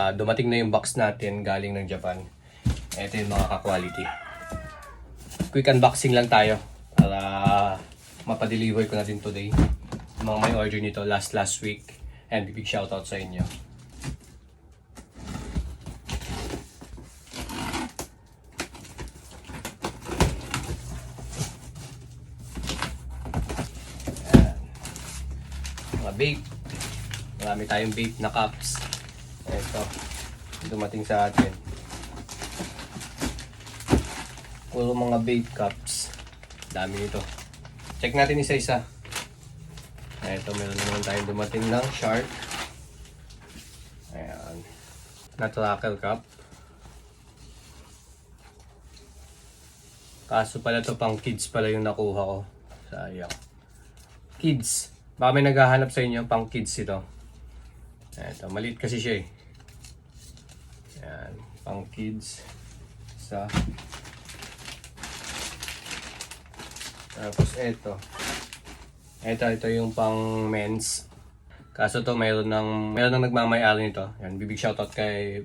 Ah, dumating na yung box natin galing ng Japan. Ito yung mga ka-quality. Quick unboxing lang tayo para mapadeliver ko na din today. Mga may order nito last last week. And big shoutout sa inyo. Ayan. Mga vape. Marami tayong vape na cups. Ito. Dumating sa atin. Puro mga vape cups. Dami nito. Check natin isa-isa. Ito, meron naman tayong dumating ng shark. Ayan. Natrakal cup. Kaso pala to pang kids pala yung nakuha ko. Sayang. Kids. Baka may naghahanap sa inyo pang kids ito. Ito, maliit kasi siya eh. Ayan, pang kids. Sa Tapos ito. Ito, ito yung pang men's. Kaso to mayroon ng mayroon nang nagmamay-ari nito. Yan, bibig shoutout kay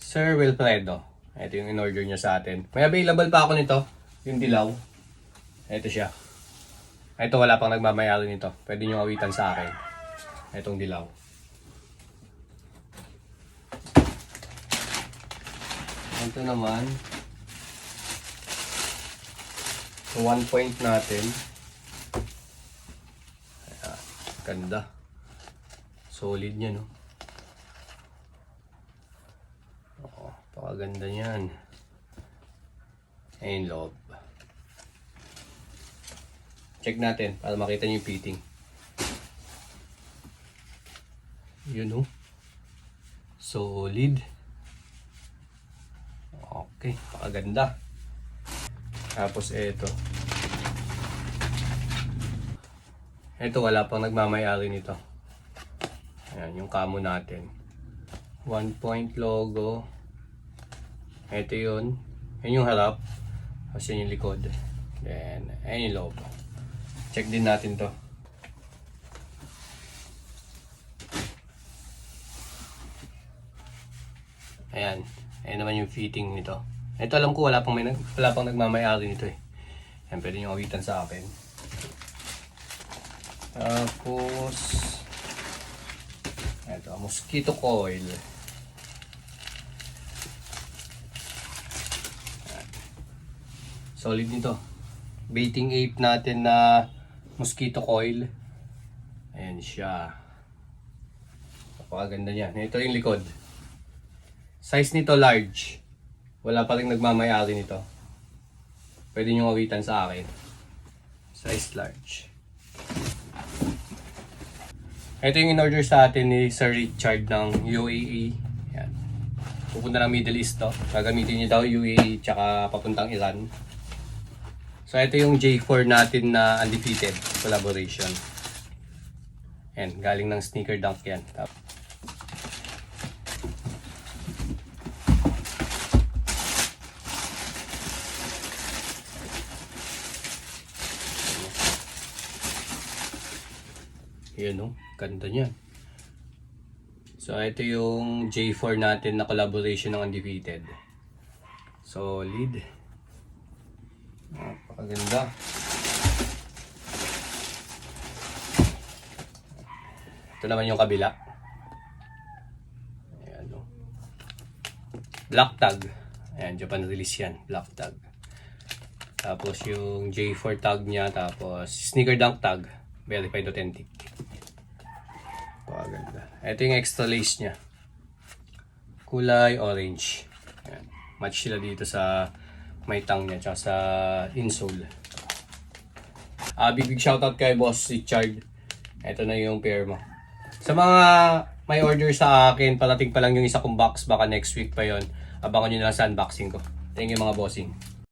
Sir Wilfredo. Ito yung in-order niya sa atin. May available pa ako nito, yung dilaw. Ito siya. Ito wala pang nagmamay-ari nito. Pwede niyo awitan sa akin. Itong dilaw. Ito naman. So, one point natin. Ayan. Ganda. Solid niya, no? Oo, pakaganda niyan. Ayun, loob. Check natin para makita niyo yung fitting. Yun, oh. Solid. Okay, pakaganda. Tapos ito. Ito wala pang nagmamayari nito. Ayan, yung camo natin. One point logo. Ito yun. Yan yung harap. Tapos yan yung likod. Then, ayan yung loob. Check din natin to. Ayan. Ayan naman yung fitting nito. Ito alam ko wala pang may wala pang nagmamayari nito eh. Yan pwede nyo awitan sa akin. Tapos ito, mosquito coil. Ayan. Solid nito. Baiting ape natin na mosquito coil. Ayan siya. Napakaganda niyan. Ito yung likod. Size nito large. Wala pa rin nagmamayari nito. Pwede nyo awitan sa akin. Size large. Ito yung in-order sa atin ni Sir Richard ng UAE. Yan. Pupunta ng Middle East to. Gagamitin niya daw UAE tsaka papuntang Iran. So ito yung J4 natin na undefeated collaboration. Yan, galing ng sneaker dunk yan. Tap- Yan o, ganda niyan. So, ito yung J4 natin na collaboration ng Undefeated. Solid. Napakaganda. Ito naman yung kabila. Ayan o. Black tag. Ayan, Japan release yan. Black tag. Tapos yung J4 tag niya. Tapos sneaker dunk tag. Verified authentic. Paganda. Ito yung extra lace niya. Kulay orange. Ayan. Match sila dito sa may tang niya tsaka sa insole. Ah, big big shoutout kay Boss Richard. Ito na yung pair mo. Sa mga may order sa akin, parating pa lang yung isa kong box. Baka next week pa yon. Abangan nyo na lang sa unboxing ko. Thank you mga bossing.